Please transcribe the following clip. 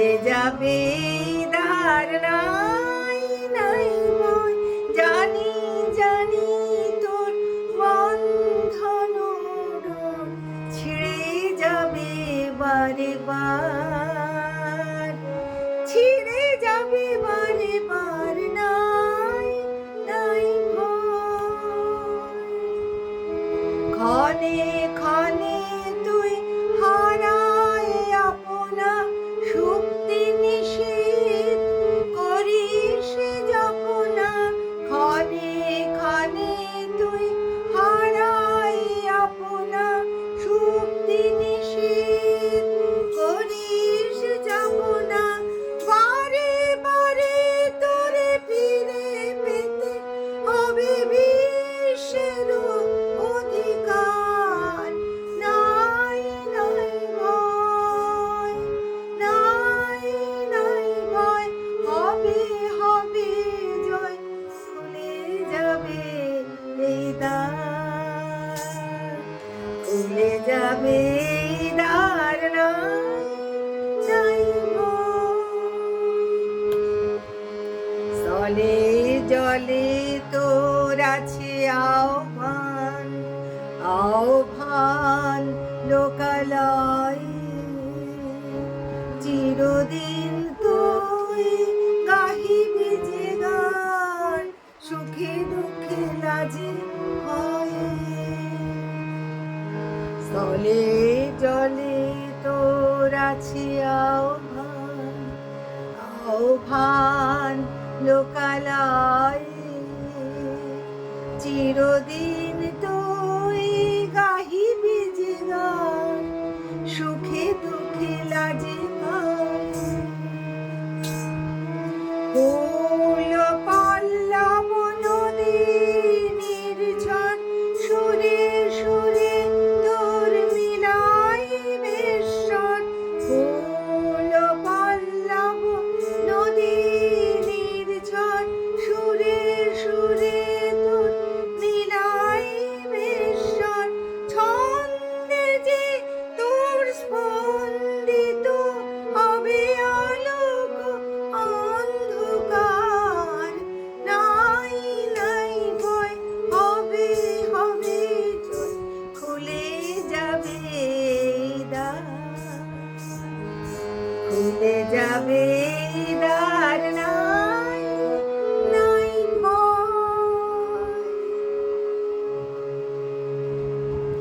চলে যাবে তার নাই নাই মই। জানি জানি তোর বন্ধন ছিঁড়ে যাবে বারে বার। যাবে দার না জলে তোর আছে আহ্বান আহ্বান লোকালয়। চিরদিন তুই কাহি বেজে গান, সুখে দুঃখে লাজে হয় স্থলে জলে তোর আছি আহ্বান আহ্বান লোকালয়। চিরদিন মিলে যাবে দা